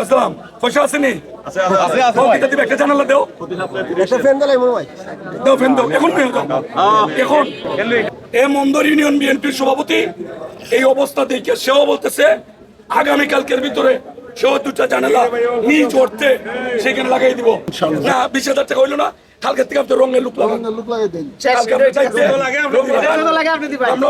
আসসালাম। পয়সা আসেনি কলকাতা দিবে একটা জানালা দেও। একটা ফ্যান দিলাই মনে হয়। দাও ফেন দাও এখন এখন। এ মন্দর ইউনিয়ন বিএনপির সভাপতি এই অবস্থা দেখে সেও বলতেছে আগামীকালকের ভিতরে সেও দুটা জানালা নিজ অর্থে সেখানে লাগাই দিব। না বিশ হাজার টাকা হইল না কালকে থেকে আপনি রঙের লুক লাগান। দেন। আমরা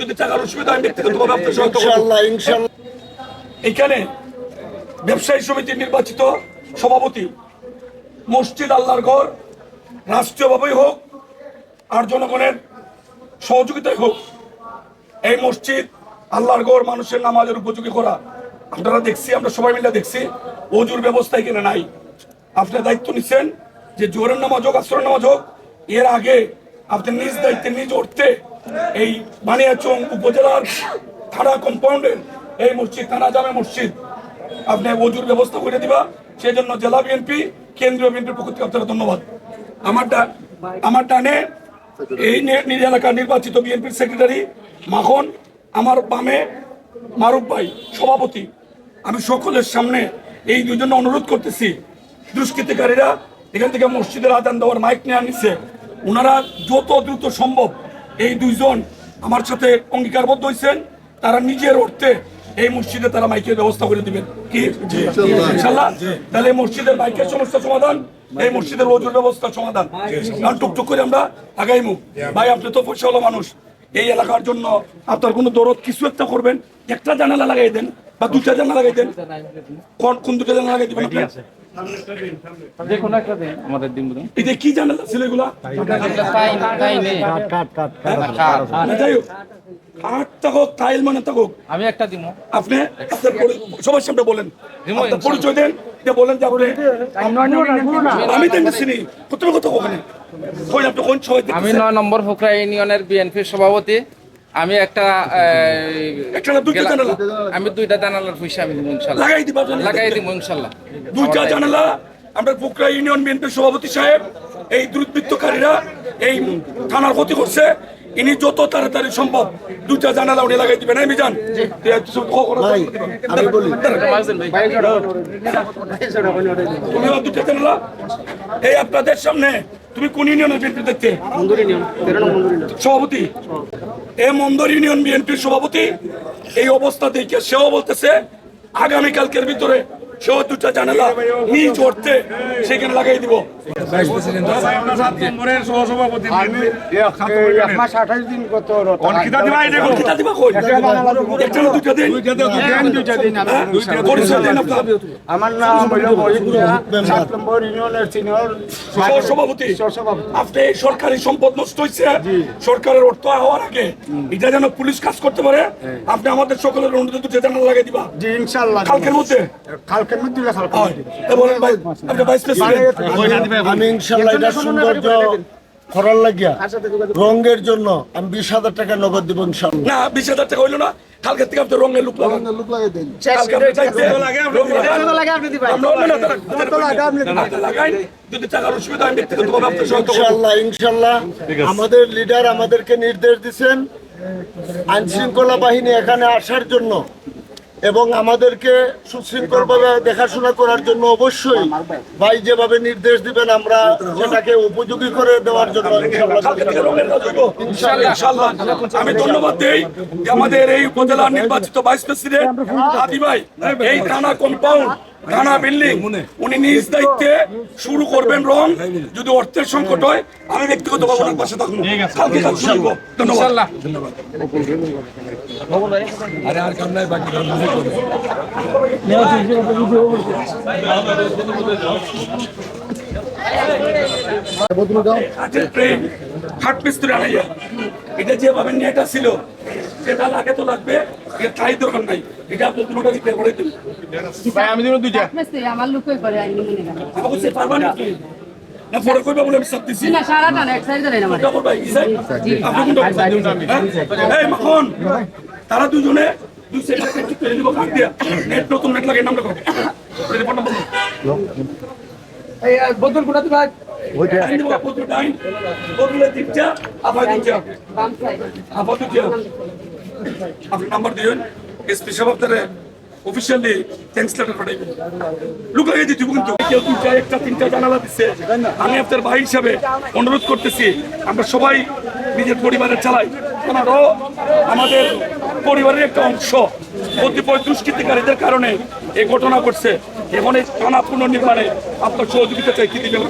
যদি টাকার অসুবিধা ব্যক্তিগতভাবে আপনার সহায়তা ইনশাআল্লাহ ইনশাআল্লাহ এখানে ব্যবসায়ী সমিতির নির্বাচিত সভাপতি মসজিদ আল্লাহর ঘর, রাষ্ট্রীয়ভাবেই হোক আর জনগণের সহযোগিতায় হোক, এই মসজিদ আল্লাহর ঘর মানুষের নামাজের উপযোগী করা। আপনারা দেখছি, আমরা সবাই মিলে দেখছি, অজুর ব্যবস্থা এখানে নাই। আপনার দায়িত্ব নিচ্ছেন যে জোরের নামাজ হোক আশ্রয় নামাজ হোক, এর আগে আপনি নিজ দায়িত্বে, নিজ অর্থে এই বানিয়াচং উপজেলার থানা কম্পাউন্ডের এই মসজিদ থানা জামে মসজিদ। আপনি অজুর ব্যবস্থা করে দিবা সেই জন্য জেলা বিএনপি, কেন্দ্রীয় বিএনপির পক্ষ থেকে আপনারা ধন্যবাদ। আমার আমার ডানে এই নিজ এলাকার নির্বাচিত বিএনপির সেক্রেটারি মাখন, আমার বামে মারুফ ভাই, সভাপতি। আমি সকলের সামনে এই দুজন্য অনুরোধ করতেছি, দুষ্কৃতিকারীরা এখান থেকে মসজিদের আদান দেওয়ার মাইক নিয়ে আনিছে। ওনারা যত দ্রুত সম্ভব এই দুইজন আমার সাথে অঙ্গীকারবদ্ধ হয়েছেন তারা নিজের অর্থে এই মসজিদে তারা মাইকের ব্যবস্থা করে দিবেন। কি? ইনশাল্লাহ তাহলে এই মসজিদের মাইকের সমস্যা সমাধান এই মসজিদের ওজন ব্যবস্থা সমাধান। কারণ টুকটুক করে আমরা আগাইমু। ভাই আপনি তো পয়সাওয়ালা মানুষ। এই এলাকার জন্য আপনার কোনো দরদ কিছু একটা করবেন? একটা জানালা লাগাই দেন বা দুটা জানালা লাগাই দেন। কোন কোন দুটা জানালা লাগাই দেবেন? যে কোনো একটা দিন আমাদের দিন বুঝুন। এটা কি জানালা ছিল এগুলা? তাই তাই নেই কাট কাট না, যাই হোক কাঠ থাকুক টাইল মানে থাকুক আমি একটা দিব। আপনি সবার সামনে বলেন। পরিচয় দেন যে বলেন যে আপনি আমি তো চিনি কত কত ওখানে আমি নয় নম্বর ফুকরা ইউনিয়নের বিএনপির সভাপতি। আমি একটা একটা জানালা। আমি দুইটা জানালার পয়সা আমি ইনশাল্লাহ। লাগাই দিবা লাগাই দিব ইনশাল্লাহ। দুইটা জানালা। আমরা পুকরা ইউনিয়ন বিএনপির সভাপতি সাহেব এই দুর্বৃত্তকারীরা এই থানার ক্ষতি করছে। ইনি যত তাড়াতাড়ি সম্ভব দুইটা জানালা উনি লাগাই দিবেন। আমি জান ভাই আমি বলি। তুমিও দুটো জানালা। এই আপনাদের সামনে তুমি কোন ইউনিয়নের বিএনপি দেখতে? সভাপতি? এ মন্দর ইউনিয়ন বিএনপির সভাপতি এই অবস্থা দেখে সেও বলতেছে আগামীকালকের ভিতরে সেও দুটা জানালা নিজ অর্থে সেখানে লাগাই দিব? হ্যাঁ? আমার নাম সিনিয়র সহসভাপতি। আপনি সরকারি সম্পদ নষ্ট হয়েছে সরকারের অর্থ হওয়ার আগে এটা যেন পুলিশ কাজ করতে পারে আপনি আমাদের সকলের অনুরোধ দুটো জানালা লাগাই দিবা। জি ইনশাআল্লাহ কালকের মধ্যে? আমি ইনশাল্লাহ এটা সৌন্দর্য করার লাগিয়া রঙের জন্য আমি বিশ হাজার টাকা নগদ দিব ইনশাল্লাহ না বিশ হাজার টাকা হইল না কালকে থেকে আপনি রঙের লুক লাগান। লুক লাগিয়ে দেন। আমাদের লিডার আমাদেরকে নির্দেশ দিচ্ছেন আইন শৃঙ্খলা বাহিনী এখানে আসার জন্য। এবং আমাদেরকে সুশৃঙ্খলভাবে দেখাশোনা করার জন্য অবশ্যই ভাই যেভাবে নির্দেশ দিবেন, আমরা সেটাকে উপযোগী করে দেওয়ার জন্য। আমি ধন্যবাদ দেই আমাদের এই উপজেলা নির্বাচিত ভাইস প্রেসিডেন্ট আদি ভাই, এই থানা কম্পাউন্ড থানা বিল্ডিং। উনি নিজ দায়িত্বে শুরু করবেন রং। যদি অর্থের সংকট হয় আমি ব্যক্তিগত ওনার পাশে থাকব। কালকে কাজ শুরু। ধন্যবাদ। কাঠের ফ্রেম খাট মিস্ত্রি আনাইয়া। এটা যেভাবে নেট ছিল সেটা লাগে তো লাগবে। এটা তাই দরকার নাই। এটা আপনি দুটোটা দিতে করে দিন। আমি দিব দুইটা। আমার লোকই করে আইনি মনে না অবশ্যই পারবেন আপনি না পরে কইবা বলে আমি সব দিছি। না সারাটা না এক সাইড ধরে না ভাই এই আপনি কোনটা হ্যাঁ? এই মাখন। তারা দুজনে দুই দিব কাট দিয়া। নেট নতুন নেট লাগে নামটা কর। টেলিফোন নাম্বার এই বদল কোটা টাইম দিচ্ছা আবার দিচ্ছা। আবার দিচ্ছা। আপনি নাম্বার দিবেন এসপি সাহেব আপনারে অফিসিয়ালি থ্যাঙ্কস লেটার পাঠাইব লোক লাগিয়ে দিতে কিন্তু কেউ দুইটা একটা তিনটা জানালা দিচ্ছে আমি আপনার ভাই হিসাবে অনুরোধ করতেছি আমরা সবাই নিজের পরিবারের চালাই। ওনারও আমাদের পরিবারের একটা অংশ। কতিপয় দুষ্কৃতিকারীদের কারণে এই ঘটনা ঘটছে। এবং এই থানা পুনর্নির্মাণে আপনার সহযোগিতা চাই কি দিবেন?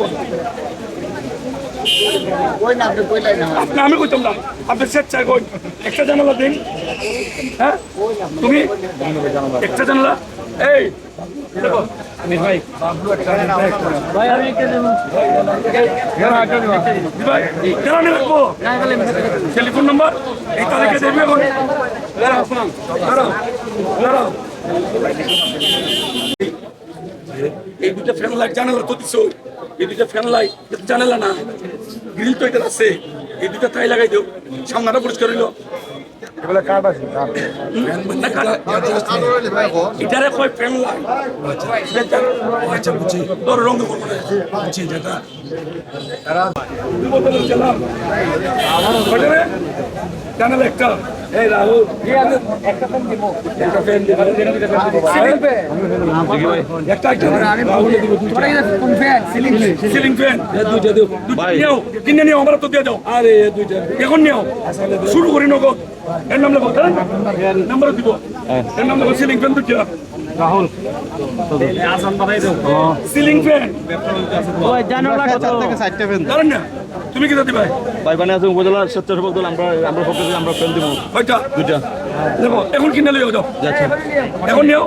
আপনি আমি কইতাম না। আপনি স্বেচ্ছায় কই? একটা জানালা দিন। হ্যাঁ? তুমি? একটা জানালা? এই! Telephone number? এই তারিখে দেবে এখন। এই দুটা ফ্যান লাইট জানালা তো দিছো এই দুটা ফ্যান লাইট জানালা না। গ্রিল তো এটা আছে। এই দুটা তাই লাগাই দিও। সামনাটা পরিষ্কার হইল। এগুলো কার্ড আছে কাটা এটারে কয় ফ্যান লাইট? আচ্ছা বুঝি তোর রঙ বুঝি যেটা। একটা এই একটা। ফ্যান দিব। একটা ফ্যান দিব। একটা একটা। রাহুল দিব দুইটা। Ceiling fan. দুইটা দিও। দুইটা নিও কিনে নিও আমরা তো দিয়ে দাও। আরে দুইটা। এখন নিও। শুরু করি নগদ। এর নাম লেখো নাম্বার দিব। এর নাম লেখো সিলিং ফ্যান দুইটা। রাহুল। Ceiling fan. জানেন না? তুমি কি দিবা? ভাই মানে আছে উপজেলা স্বেচ্ছাসেবক দল আমরা আমরা পক্ষে থেকে আমরা ফ্রেন্ড দিব। কয়টা দুইটা। দেখো এখন কিনে লইও যাও এখন নিও।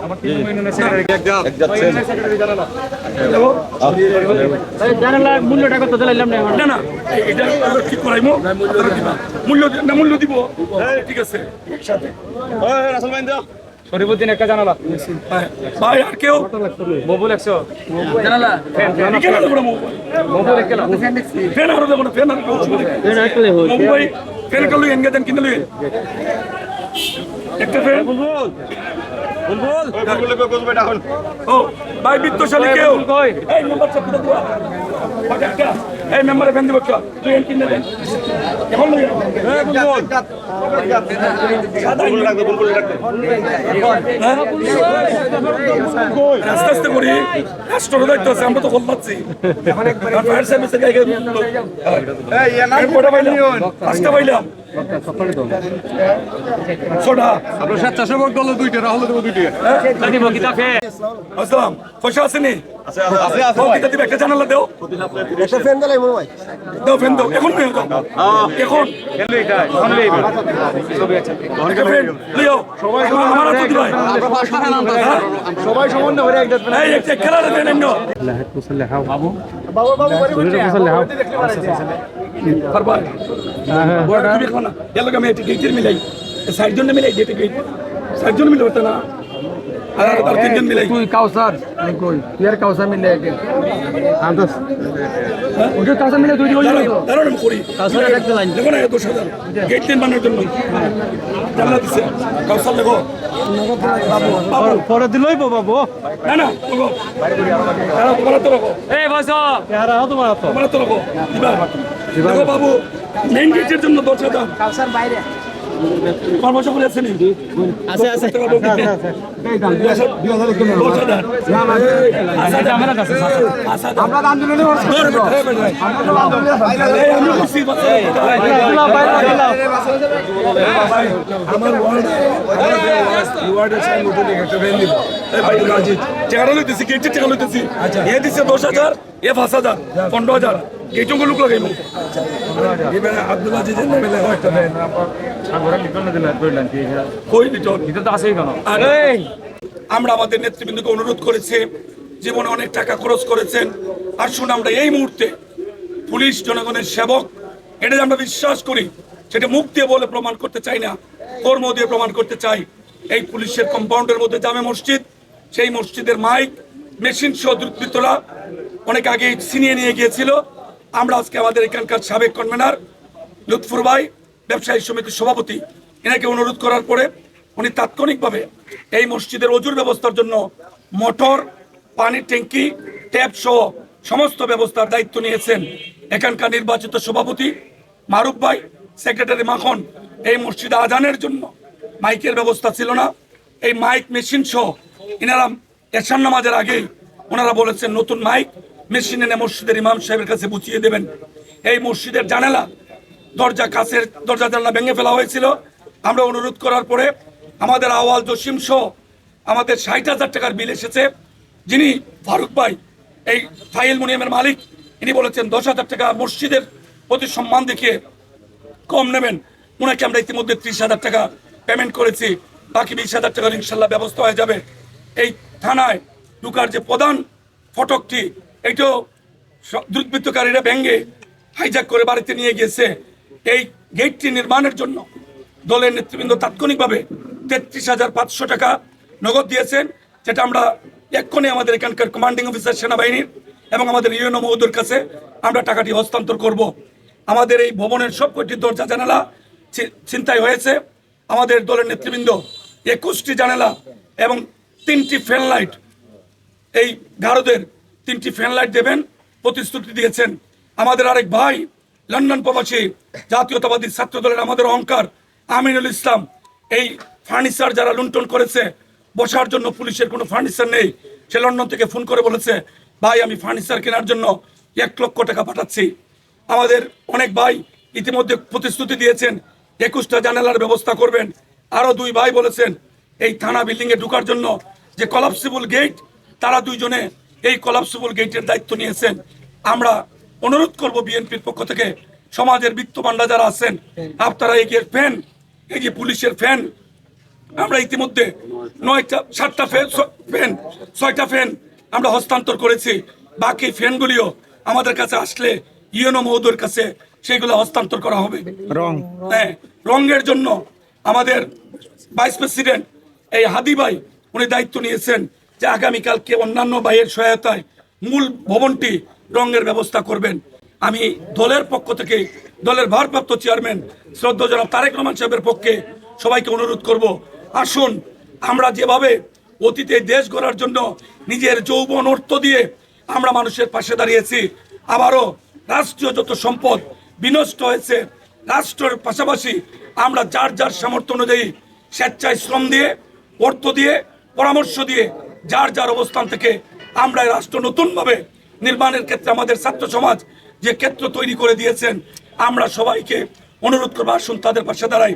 মূল্যটা কত দিলাম না না এটা ঠিক করাইমো দিবা। মূল্য না মূল্য দিব। ঠিক আছে। একসাথে রাসেল ভাই দাও শরীফুদ্দিন একটা জানালা। ভাই আর কেউ? ববুল একশো। জানালা। মোবাইল? ববুল এক কিলো ফ্যান আরও না ফ্যান আর মোবাইল ফ্যান কালু এনগে দেন কিনে একটা ফ্যান। বুলবুল। বুলবুল বুলবুল এখন ও ভাই বিত্তশালী কেউ? এই চাপ দাও একটা। এই মেম্বারে ফেন দিব একটা তুই এন কিনে দেন এখন লইয়েন এই বুলবুল আস্তে আস্তে করি। রাষ্ট্রের দায়িত্ব আছে আমরা তো কল পাচ্ছি। ফায়ার সার্ভিসের গায়ে পাইলাম। পাঁচটা পাইলাম। দল দুইটা রাহুল দেবো দুইটা দিব পয়সা আসেনি একটা জানালা দেও একটা ফ্যান দিলাই মনে হয় দাও দাও এখন এখন সবাই খেলা দেন বাবু বাবু বাড়ি বলছে পারবা বড় তুমি এখন এর লগে আমি একটা গেটের মিলাই। সাইড জন্য মিলাই গেটে গেট সাইড জন্য মিলাই হতো না। আর আর তিনজন মিলাই। তুই কাউসার। কই? তুই আর কাউসার মিলে একদিন আন্দাজ ওই কাউসার মিলে দুই দিন দাঁড়ান আমি করি দেখো না দশ হাজার। গেট তিন বানানোর জন্য। জানলা দিছে। কাউসার লেখো পরে দিলই বাবু। না না তোমার তো লেখো এই বসো। তোমার তো লেখো দিবা। দেখো বাবু মেইন গেটের জন্য দশ হাজার করে আছে আছে আমরা টাকা লইতেছি গেটের টাকা লইতেছি এ দিচ্ছে দশ হাজার এ পাঁচ হাজার পনেরো হাজার গেটও লোক লাগাইব। এবার আব্দুল আজিজের নামে লেখা একটা কই লিটন? এটা তো আছেই কেন? আর আমরা আমাদের নেতৃবৃন্দকে অনুরোধ করেছি জীবনে অনেক টাকা খরচ করেছেন। আসুন আমরা এই মুহূর্তে পুলিশ জনগণের সেবক এটা যে আমরা বিশ্বাস করি সেটা মুখ দিয়ে বলে প্রমাণ করতে চাই না কর্ম দিয়ে প্রমাণ করতে চাই। এই পুলিশের কম্পাউন্ডের মধ্যে জামে মসজিদ সেই মসজিদের মাইক মেশিন সহ দুর্বৃত্তরা অনেক আগে ছিনিয়ে নিয়ে গিয়েছিল। আমরা আজকে আমাদের এখানকার সাবেক কনভেনার লুৎফুর ভাই, ব্যবসায়ী সমিতির সভাপতি, এনাকে অনুরোধ করার পরে উনি তাৎক্ষণিকভাবে এই মসজিদের অজুর ব্যবস্থার জন্য মোটর পানির ট্যাঙ্কি, ট্যাপ সহ সমস্ত ব্যবস্থার দায়িত্ব নিয়েছেন এখানকার নির্বাচিত সভাপতি মারুফ ভাই সেক্রেটারি মাখন। এই মসজিদে আজানের জন্য মাইকের ব্যবস্থা ছিল না। এই মাইক মেশিন সহ ইনারা এশান নামাজের আগেই ওনারা বলেছেন, নতুন মাইক মেশিন এনে মসজিদের ইমাম সাহেবের কাছে বুঝিয়ে দেবেন। এই মসজিদের জানালা দরজা কাছের দরজা জানলা ভেঙে ফেলা হয়েছিল। আমরা অনুরোধ করার পরে আমাদের আওয়াল জসিম সহ আমাদের ষাট হাজার টাকার বিল এসেছে। যিনি ফারুক ভাই, এই ফাইল মুনিয়ামের মালিক, ইনি বলেছেন দশ হাজার টাকা মসজিদের প্রতি সম্মান দেখিয়ে কম নেবেন। ওনাকে আমরা ইতিমধ্যে ত্রিশ হাজার টাকা পেমেন্ট করেছি। বাকি বিশ হাজার টাকার ইনশাল্লাহ ব্যবস্থা হয়ে যাবে। এই থানায় ঢুকার যে প্রধান ফটকটি এইটাও স- দুর্বৃত্তকারীরা ভেঙ্গে হাইজ্যাক করে বাড়িতে নিয়ে গিয়েছে। এই গেটটি নির্মাণের জন্য দলের নেতৃবৃন্দ তাৎক্ষণিকভাবে তেত্রিশ হাজার পাঁচশো টাকা নগদ দিয়েছেন, যেটা আমরা এক্ষণে আমাদের এখানকার কমান্ডিং অফিসার সেনাবাহিনীর এবং আমাদের ইউএনও মহোদয়ের কাছে আমরা টাকাটি হস্তান্তর করব। আমাদের এই ভবনের সব কয়টি দরজা জানালা ছিনতাই হয়েছে। আমাদের দলের নেতৃবৃন্দ একুশটি জানালা এবং তিনটি ফ্যান লাইট এই গারদের তিনটি ফ্যান লাইট দেবেন, প্রতিশ্রুতি দিয়েছেন আমাদের আরেক ভাই, লন্ডন প্রবাসী, জাতীয়তাবাদী ছাত্র দলের আমাদের অহংকার, আমিনুল ইসলাম। এই ফার্নিচার যারা লুণ্ঠন করেছে, বসার জন্য পুলিশের কোনো ফার্নিচার নেই। সে লন্ডন থেকে ফোন করে বলেছে, ভাই, আমি ফার্নিচার কেনার জন্য এক লক্ষ টাকা পাঠাচ্ছি। আমাদের অনেক ভাই ইতিমধ্যে প্রতিশ্রুতি দিয়েছেন, একুশটা জানালার ব্যবস্থা করবেন। আরও দুই ভাই বলেছেন, এই থানা বিল্ডিংয়ে ঢুকার জন্য যে কলাপসিবল গেট তারা দুইজনে এই কলাপসিবল গেটের দায়িত্ব নিয়েছেন। আমরা অনুরোধ করব বিএনপির পক্ষ থেকে সমাজের বিত্তবানরা যারা আছেন আপনারা এগিয়ে ফ্যান এই যে পুলিশের ফ্যান আমরা ইতিমধ্যে নয়টা সাতটা ফ্যান ফ্যান ছয়টা ফ্যান আমরা হস্তান্তর করেছি। বাকি ফ্যানগুলিও আমাদের কাছে আসলে ইউএনও মহোদয়ের কাছে সেগুলো হস্তান্তর করা হবে। রং। হ্যাঁ রঙের জন্য আমাদের ভাইস প্রেসিডেন্ট এই হাদি ভাই উনি দায়িত্ব নিয়েছেন। যে আগামীকালকে অন্যান্য ভাইয়ের সহায়তায় মূল ভবনটি রঙের ব্যবস্থা করবেন। আমি দলের পক্ষ থেকে দলের ভারপ্রাপ্ত চেয়ারম্যান শ্রদ্ধা জনাব তারেক রহমান সাহেবের পক্ষে সবাইকে অনুরোধ করব, আসুন আমরা যেভাবে অতীতে দেশ গড়ার জন্য নিজের যৌবন অর্থ দিয়ে আমরা মানুষের পাশে দাঁড়িয়েছি, আবারও রাষ্ট্রীয় যত সম্পদ বিনষ্ট হয়েছে, রাষ্ট্রের পাশাপাশি আমরা যার যার সামর্থ্য অনুযায়ী স্বেচ্ছায় শ্রম দিয়ে, অর্থ দিয়ে, পরামর্শ দিয়ে যার যার অবস্থান থেকে আমরা রাষ্ট্র নতুনভাবে নির্মাণের ক্ষেত্রে আমাদের ছাত্র সমাজ যে ক্ষেত্র তৈরি করে দিয়েছেন, আমরা সবাইকে অনুরোধ করব, আসুন তাদের পাশে দাঁড়াই।